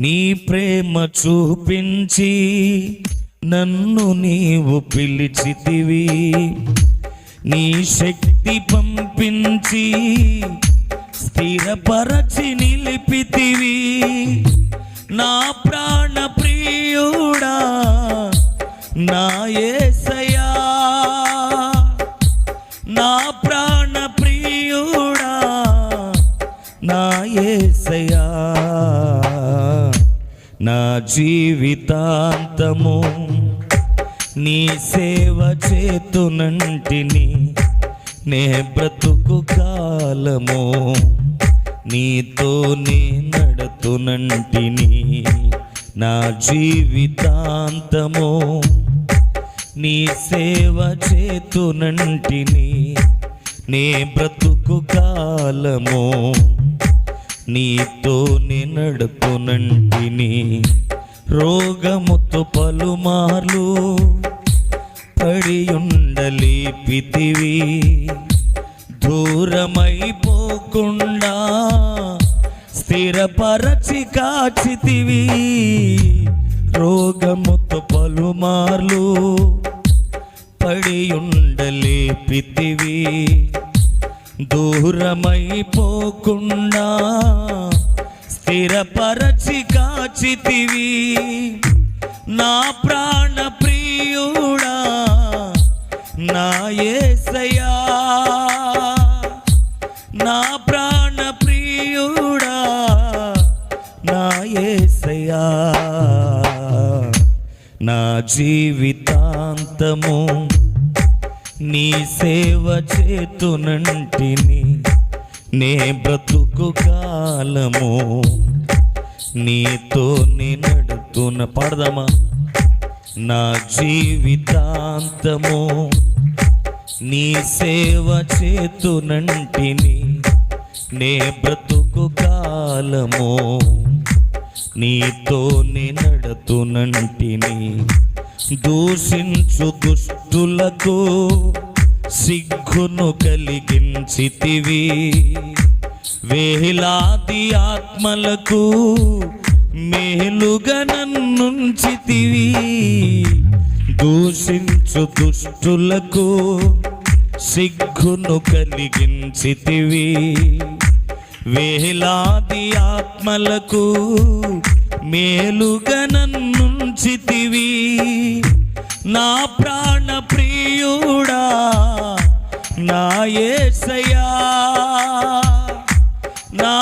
నీ ప్రేమ చూపించి నన్ను నీవు పిలిచితివి. నీ శక్తి పంపించి స్థిరపరచి నిలిపితివి. నా ప్రాణ ప్రియుడా నా ఏసయా నా ప్రాణ ప్రియుడా నా ఏసయా నా జీవితాంతము నీ సేవ చేతునంటిని నే బ్రతుకు కాలము నీతోనే నడుతునంటిని నా జీవితాంతము నీ సేవ చేతునంటిని నే బ్రతుకు కాలము నీతో నడుపునంటిని రోగముతో పలుమార్లు పడి ఉండలేపితివి దూరమైపోకుండా స్థిరపరచి కాచితివి. రోగముతో పలుమార్లు పడి ఉండలేపితివి దూరమైపోకుండా స్థిరపరచి కాచితివి. నా ప్రాణ ప్రియుడా నా ఏసయా నా ప్రాణ ప్రియుడా నా ఏసయా నా జీవితాంతము నీ సేవ చేతునంటిని నే బ్రతుకు కాలము. నీతో నే నడుతున్న పాడదామా? నా జీవితాంతము నీ సేవ చేతునంటిని నే బ్రతుకు కాలము. నీతో నే నడుతునంటిని దూషించు దుష్టులకు సిగ్గును కలిగించితివి. వేలాది ఆత్మలకు మేలుగా నన్నుంచితివి. దూషించు దుష్టులకు సిగ్గును కలిగించితివి. వేలాది ఆత్మలకు మేలుగా నన్నుంచితివి నా ప్రాణ ప్రియుడా నా ఏసయా నా